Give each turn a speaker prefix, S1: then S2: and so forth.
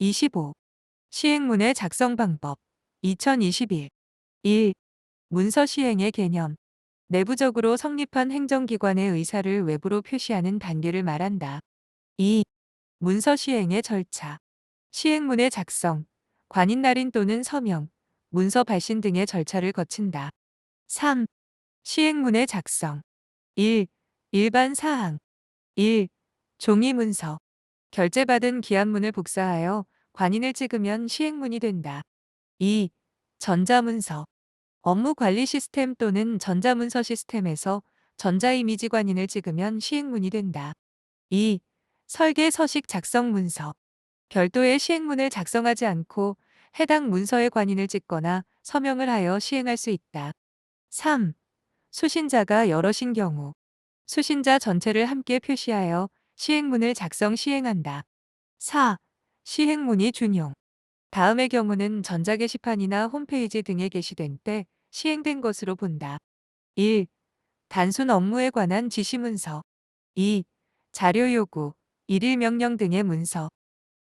S1: 25. 시행문의 작성 방법 2021 1. 문서 시행의 개념 내부적으로 성립한 행정기관의 의사를 외부로 표시하는 단계를 말한다. 2. 문서 시행의 절차 시행문의 작성, 관인 날인 또는 서명, 문서 발신 등의 절차를 거친다. 3. 시행문의 작성 1. 일반 사항 1. 종이 문서 결제받은 기한문을 복사하여 관인을 찍으면 시행문이 된다. 2. 전자문서 업무 관리 시스템 또는 전자문서 시스템에서 전자이미지 관인을 찍으면 시행문이 된다. 2. 설계 서식 작성 문서 별도의 시행문을 작성하지 않고 해당 문서의 관인을 찍거나 서명을 하여 시행할 수 있다. 3. 수신자가 여럿인 경우 수신자 전체를 함께 표시하여 시행문을 작성 시행한다. 4. 시행문이 준용 다음의 경우는 전자게시판이나 홈페이지 등에 게시된 때 시행된 것으로 본다. 1. 단순 업무에 관한 지시문서 2. 자료 요구, 일일 명령 등의 문서